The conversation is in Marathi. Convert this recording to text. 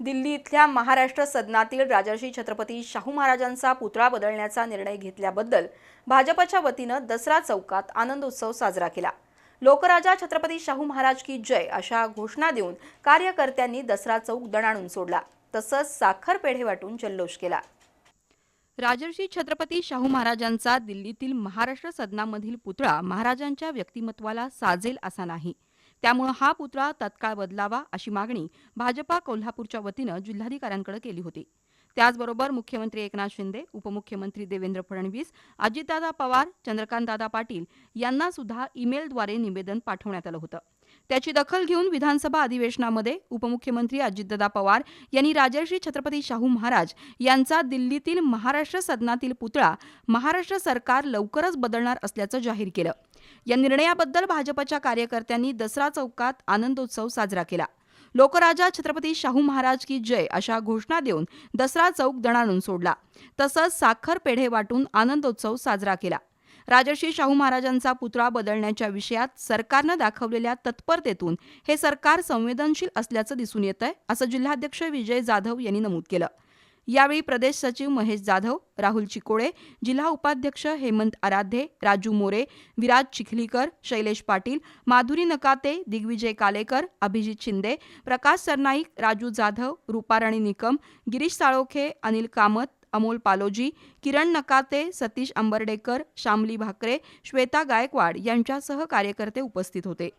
दिल्ली इथल्या महाराष्ट्र सदनातील राजर्षी छत्रपती शाहू महाराजांचा पुतळा बदलण्याचा निर्णय घेतल्याबद्दल भाजपच्या वतीनं दसरा चौकात आनंदोत्सव साजरा केला. लोकराजा छत्रपती शाहू महाराज की जय अशा घोषणा देऊन कार्यकर्त्यांनी दसरा चौक दणाणून सोडला. तसंच साखर पेढे वाटून जल्लोष केला. राजर्षी छत्रपती शाहू महाराजांचा दिल्लीतील महाराष्ट्र सदनामधील पुतळा महाराजांच्या व्यक्तिमत्वाला साजेल असा नाही. त्यामुळे हा पुतळा तत्काळ बदलावा अशी मागणी भाजपा कोल्हापूरच्या वतीनं जिल्हाधिकाऱ्यांकडे केली होती. त्याचबरोबर मुख्यमंत्री एकनाथ शिंदे उपमुख्यमंत्री देवेंद्र फडणवीस अजितदादा पवार चंद्रकांतदादा पाटील यांना सुद्धा ईमेलद्वारे निवेदन पाठवण्यात आलं होतं. त्याची दखल घेऊन विधानसभा अधिवेशनामध्ये उपमुख्यमंत्री अजितदादा पवार यांनी राजर्षी छत्रपती शाहू महाराज यांचा दिल्लीतील महाराष्ट्र सदनातील पुतळा महाराष्ट्र सरकार लवकरच बदलणार असल्याचं जाहीर केलं. या निर्णयाबद्दल भाजपच्या कार्यकर्त्यांनी दसरा चौकात आनंदोत्सव साजरा केला. लोकराजा छत्रपती शाहू महाराज की जय अशा घोषणा देऊन दसरा चौक दणाणून सोडला. तसंच साखर पेढे वाटून आनंदोत्सव साजरा केला. राजर्षी शाहू महाराजांचा पुतळा बदलण्याच्या विषयात सरकारनं दाखवलेल्या तत्परतेतून हे सरकार संवेदनशील असल्याचं दिसून येत आहे असं जिल्हाध्यक्ष विजय जाधव यांनी नमूद केलं. यावेळी प्रदेश सचिव महेश जाधव राहुल चिकोळे जिल्हा उपाध्यक्ष हेमंत आराध्ये राजू मोरे विराज चिखलीकर शैलेश पाटील माधुरी नकाते दिग्विजय कालेकर अभिजित शिंदे प्रकाश सरनाईक राजू जाधव रुपाराणी निकम गिरीश साळोखे अनिल कामत अमोल पालोजी किरण नकाते सतीश अंबर्डेकर शामली भाकरे श्वेता गायकवाड यांच्यासह कार्यकर्ते उपस्थित होते.